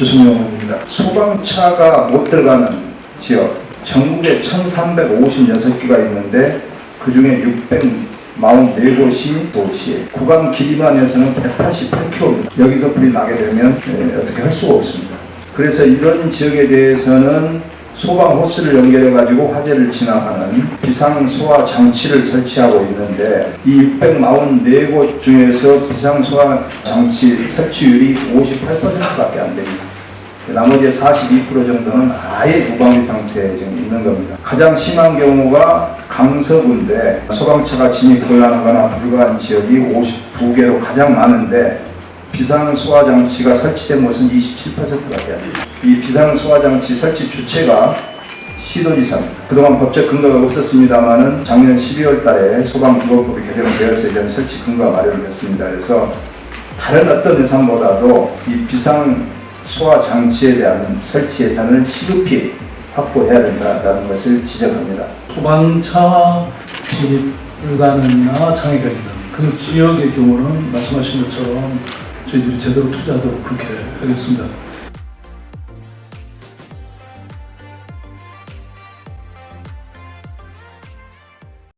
주승용입니다. 소방차가 못 들어가는 지역 전국에 1,356개가 있는데 그 중에 644곳이 도시에 구간 길이만 해서는 188km 여기서 불이 나게 되면 예, 어떻게 할 수가 없습니다. 그래서 이런 지역에 대해서는 소방 호스를 연결해 가지고 화재를 진압하는 비상 소화 장치를 설치하고 있는데 이 644곳 중에서 비상 소화 장치 설치율이 58%밖에 안 됩니다. 나머지 42% 정도는 아예 무방비 상태에 지금 있는 겁니다. 가장 심한 경우가 강서구인데 소방차가 진입 곤란하거나 불가한 지역이 52개로 가장 많은데 비상 소화 장치가 설치된 곳은 27%밖에 안 됩니다. 이 비상 소화 장치 설치 주체가 시도지사입니다. 그동안 법적 근거가 없었습니다만은 작년 12월 달에 소방기본법이 개정되어서 이제 설치 근거가 마련됐습니다. 그래서 다른 어떤 예산보다도 이 비상 소화 장치에 대한 설치 예산을 시급히 확보해야 된다는 것을 지적합니다. 소방차 진입 불가능이나 장애가 있는 그 지역의 경우는 말씀하신 것처럼 저희들이 제대로 투자하도록 그렇게 하겠습니다.